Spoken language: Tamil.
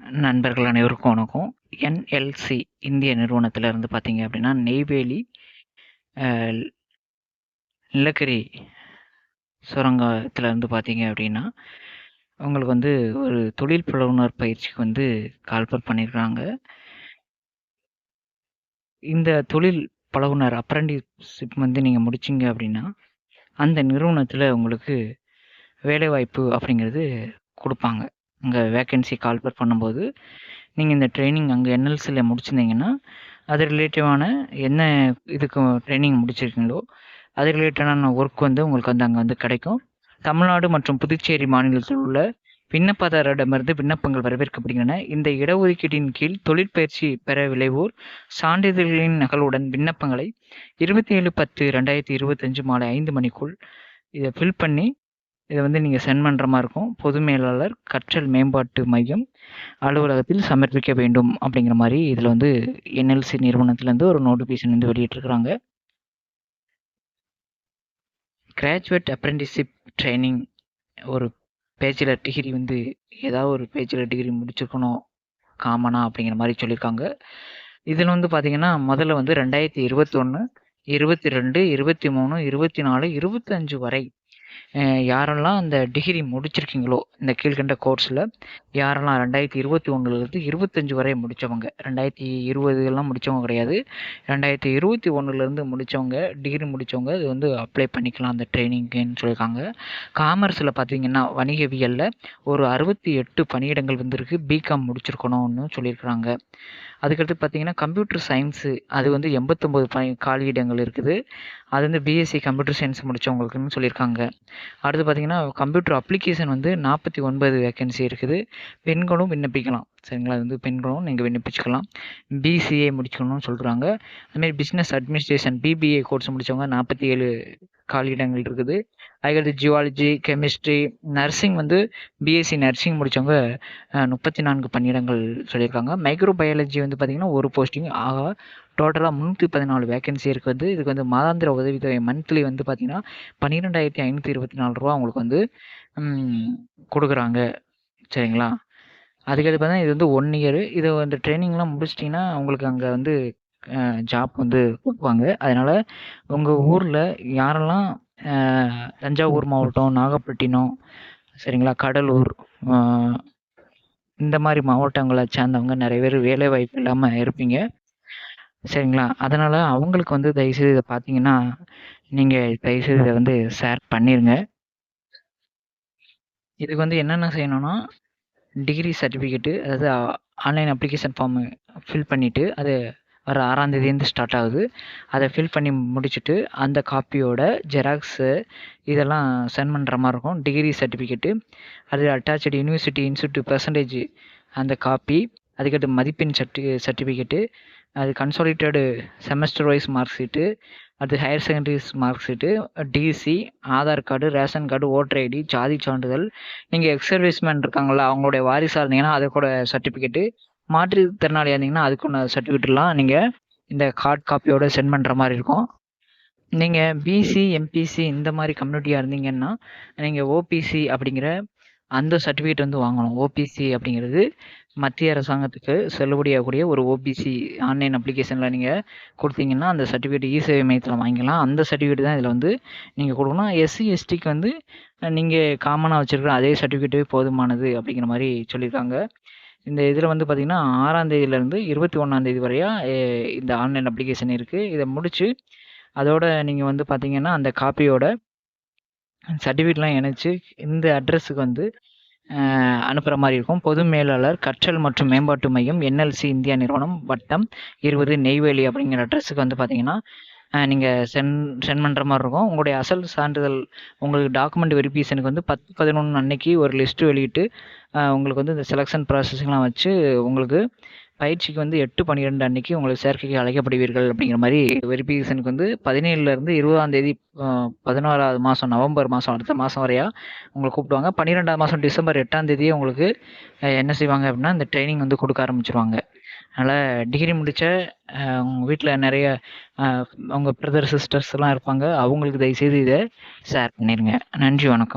நண்பர்கள் அனைவருக்கும் வணக்கம். என்எல்சி இந்திய நிறுவனத்தில் இருந்து பார்த்தீங்க அப்படின்னா நெய்வேலி நிலக்கரி சுரங்கத்தில் இருந்து பார்த்தீங்க அப்படின்னா உங்களுக்கு வந்து ஒரு தொழில் புலவுணர் பயிற்சிக்கு வந்து கால்பர் பண்ணியிருக்கிறாங்க இந்த தொழில் பழகுனர் அப்ரண்டிஸ்ஷிப் வந்து நீங்கள் முடிச்சிங்க அப்படின்னா அந்த நிறுவனத்தில் உங்களுக்கு வேலைவாய்ப்பு அப்படிங்கிறது கொடுப்பாங்க. அங்கே வேக்கன்சி கால்பர் பண்ணும்போது நீங்கள் இந்த ட்ரைனிங் அங்கே என்எல்சியில் முடிச்சிருந்தீங்கன்னா அது ரிலேட்டிவான என்ன இதுக்கு ட்ரைனிங் முடிச்சிருக்கீங்களோ அது ரிலேட்டடான ஒர்க் வந்து உங்களுக்கு வந்து அங்கே வந்து கிடைக்கும். தமிழ்நாடு மற்றும் புதுச்சேரி மாநிலத்தில் உள்ள விண்ணப்பதாரரிடமிருந்து விண்ணப்பங்கள் வரவேற்கப்படுகின்றன. இந்த இடஒதுக்கீட்டின் கீழ் தொழிற்பயிற்சி பெற விளைவோர் சான்றிதழ்களின் நகலுடன் விண்ணப்பங்களை இருபத்தி ஏழு பத்து ரெண்டாயிரத்தி இருபத்தஞ்சு மாலை ஐந்து மணிக்குள் இதை ஃபில் பண்ணி இதை வந்து நீங்கள் சென்ட் பண்ணுற மாதிரி இருக்கும். பொது மேலாளர் கற்றல் மேம்பாட்டு மையம் அலுவலகத்தில் சமர்ப்பிக்க வேண்டும் அப்படிங்கிற மாதிரி இதில் வந்து என்எல்சி நிறுவனத்துலேருந்து ஒரு நோட்டிஃபிகேஷன் வந்து வெளியிட்டிருக்கிறாங்க. கிராஜுவேட் அப்ரெண்டிஸ்ஷிப் ட்ரைனிங் ஒரு பேச்சுலர் டிகிரி வந்து ஏதாவது ஒரு பேச்சுலர் டிகிரி முடிச்சிருக்கணும் காமனா அப்படிங்கிற மாதிரி சொல்லியிருக்காங்க. இதில் வந்து பார்த்திங்கன்னா முதல்ல வந்து ரெண்டாயிரத்தி இருபத்தொன்று இருபத்தி ரெண்டு இருபத்தி மூணு இருபத்தி நாலு இருபத்தஞ்சு வரை யாரெல்லாம் அந்த டிகிரி முடிச்சிருக்கீங்களோ இந்த கீழ்கண்ட கோர்ஸில் யாரெல்லாம் ரெண்டாயிரத்தி இருபத்தி ஒன்றுலேருந்து இருபத்தஞ்சி வரை முடித்தவங்க ரெண்டாயிரத்தி இருபதுலாம் முடித்தவங்க கிடையாது ரெண்டாயிரத்தி இருபத்தி ஒன்றுலேருந்து முடித்தவங்க டிகிரி முடித்தவங்க இது வந்து அப்ளை பண்ணிக்கலாம் அந்த ட்ரைனிங்குன்னு சொல்லியிருக்காங்க. காமர்ஸில் பார்த்தீங்கன்னா வணிகவியலில் ஒரு அறுபத்தி எட்டு பணியிடங்கள் வந்திருக்கு பிகாம் முடிச்சிருக்கணும்னு சொல்லியிருக்கிறாங்க. அதுக்கடுத்து பார்த்தீங்கன்னா கம்ப்யூட்டர் சயின்ஸு அது வந்து எண்பத்தொம்போது பணி காலியிடங்கள் இருக்குது. அது வந்து பிஎஸ்சி கம்ப்யூட்டர் சயின்ஸ் முடித்தவங்களுக்குன்னு சொல்லியிருக்காங்க. அடுத்து பார்த்தீங்கன்னா கம்ப்யூட்டர் அப்ளிகேஷன் வந்து நாற்பத்தி ஒன்பது வேக்கன்சி இருக்குது. பெண்களும் விண்ணப்பிக்கலாம். சரிங்களா? அது வந்து பெண்களும் நீங்கள் விண்ணப்பிச்சுக்கலாம். பிசிஏ முடிச்சுக்கணும்னு சொல்கிறாங்க அதுமாரி பிஸ்னஸ் அட்மினிஸ்ட்ரேஷன் பிபிஏ கோர்ஸ் முடித்தவங்க நாற்பத்தி ஏழு காலியிடங்கள் இருக்குது. அதுக்கடுத்து ஜியாலஜி கெமிஸ்ட்ரி நர்சிங் வந்து பிஎஸ்சி நர்சிங் முடித்தவங்க முப்பத்தி நான்கு பணியிடங்கள் சொல்லியிருக்காங்க. மைக்ரோ பயாலஜி வந்து பார்த்திங்கன்னா ஒரு போஸ்டிங் ஆக டோட்டலாக முந்நூற்றி பதினாலு வேகன்சி இருக்குது. இதுக்கு வந்து மாதாந்திர உதவித்தொகை மந்த்லி வந்து பார்த்திங்கன்னா பன்னிரெண்டாயிரத்தி ஐநூற்றி இருபத்தி நாலு ரூபா அவங்களுக்கு வந்து கொடுக்குறாங்க. சரிங்களா? அதுக்கடுத்து பார்த்தா இது வந்து ஒன் இயரு இது வந்து ட்ரைனிங்லாம் முடிச்சிட்டிங்கன்னா உங்களுக்கு அங்கே வந்து ஜாப் வந்து கொடுப்பாங்க. அதனால் உங்கள் ஊரில் யாரெல்லாம் தஞ்சாவூர் மாவட்டம் நாகப்பட்டினம் சரிங்களா கடலூர் இந்த மாதிரி மாவட்டங்களை சேர்ந்தவங்க நிறைய பேர் வேலை வாய்ப்பு இல்லாமல் இருப்பீங்க. சரிங்களா? அதனால் அவங்களுக்கு வந்து தயவுசெய்து இதை பார்த்தீங்கன்னா நீங்கள் தயவுசெய்து இதை வந்து ஷேர் பண்ணிடுங்க இதுக்கு வந்து என்னென்ன செய்யணும்னா டிகிரி சர்டிஃபிகேட்டு அதாவது ஆன்லைன் அப்ளிகேஷன் ஃபார்மு ஃபில் பண்ணிவிட்டு அது வர ஆறாந்தேதியிலேருந்து ஸ்டார்ட் ஆகுது. அதை ஃபில் பண்ணி முடிச்சுட்டு அந்த காப்பியோட ஜெராக்ஸு இதெல்லாம் சென்ட் பண்ணுற மாதிரி இருக்கும். டிகிரி சர்டிஃபிகேட்டு அது அட்டாச்சு யூனிவர்சிட்டி இன்ஸ்டியூட் பர்சன்டேஜ் அந்த காப்பி அதுக்கடுத்து மதிப்பெண் சர்டி சர்டிஃபிகேட்டு அது consolidated semester wise mark sheet அது higher secondary's mark sheet TC Aadhaar card ration card voter ID ஜாதி சான்றிதழ். நீங்கள் எக்ஸ் சர்வீஸ்மேன் இருக்காங்களா அவங்களுடைய வாரிசாக இருந்தீங்கன்னா அது கூட சர்டிஃபிகேட்டு மாற்றுத்திறனாளியாக இருந்தீங்கன்னா அதுக்குள்ள சர்டிஃபிகேட்லாம் நீங்கள் இந்த கார்ட் காப்பியோட சென்ட் பண்ணுற மாதிரி இருக்கும். நீங்கள் பிசி எம்பிசி இந்த மாதிரி கம்யூனிட்டியாக இருந்தீங்கன்னா நீங்கள் ஓபிசி அப்படிங்கிற அந்த சர்டிஃபிகேட் வந்து வாங்கணும். ஓபிசி அப்படிங்கிறது மத்திய அரசாங்கத்துக்கு செல்லுபடியாகக்கூடிய ஒரு ஓபிசி ஆன்லைன் அப்ளிகேஷனில் நீங்கள் கொடுத்தீங்கன்னா அந்த சர்டிஃபிகேட் இ சேவை மையத்தில் வாங்கிக்கலாம். அந்த சர்டிஃபிகேட் தான் இதில் வந்து நீங்கள் கொடுக்கணும். எஸ்சி எஸ்டிக்கு வந்து நீங்கள் காமனாக வச்சுருக்கிற அதே சர்டிஃபிகேட்டே போதுமானது அப்படிங்கிற மாதிரி சொல்லியிருக்காங்க. இந்த இதில் வந்து பார்த்திங்கன்னா ஆறாம் தேதியிலேருந்து இருபத்தி ஒன்றாந்தேதி வரையா இந்த ஆன்லைன் அப்ளிகேஷன் இருக்குது இதை முடித்து அதோட நீங்கள் வந்து பார்த்தீங்கன்னா அந்த காப்பியோட சர்டிஃபிகேட்லாம் இணைச்சி இந்த அட்ரஸுக்கு வந்து அனுப்புகிற மாதிரி இருக்கும். பொது மேலாளர் கற்றல் மற்றும் மேம்பாட்டு மையம் என்எல்சி இந்தியா நிறுவனம் வட்டம் இருபது நெய்வேலி அப்படிங்கிற அட்ரஸுக்கு வந்து பார்த்தீங்கன்னா நீங்கள் சென் சென்ட் பண்ணுற மாதிரி இருக்கும். உங்களுடைய அசல் சான்றிதழ் உங்களுக்கு டாக்குமெண்ட் வெரிஃபிகேஷனுக்கு வந்து பத்து பதினொன்று அன்னைக்கு ஒரு லிஸ்ட்டு வெளியிட்டு உங்களுக்கு வந்து இந்த செலெக்ஷன் ப்ராசஸிங்லாம் வச்சு உங்களுக்கு பயிற்சிக்கு வந்து எட்டு பன்னிரெண்டு அன்னைக்கு உங்களுக்கு சேர்க்கைக்கு அழைக்கப்படுவீர்கள் அப்படிங்கிற மாதிரி வெரிஃபிகேஷனுக்கு வந்து பதினேழுலேருந்து இருபதாம் தேதி பதினாறாவது மாதம் நவம்பர் மாதம் அடுத்த மாதம் வரையா உங்களை கூப்பிடுவாங்க. பன்னிரெண்டாவது மாதம் டிசம்பர் எட்டாம் தேதியே உங்களுக்கு என்ன செய்வாங்க அப்படின்னா இந்த ட்ரைனிங் வந்து கொடுக்க ஆரம்பிச்சிருவாங்க. அதனால் டிகிரி முடித்த உங்கள் வீட்டில் நிறைய உங்கள் பிரதர் சிஸ்டர்ஸ் எல்லாம் இருப்பாங்க. அவங்களுக்கு தயவுசெய்து இதை ஷேர் பண்ணிடுங்க நன்றி வணக்கம்.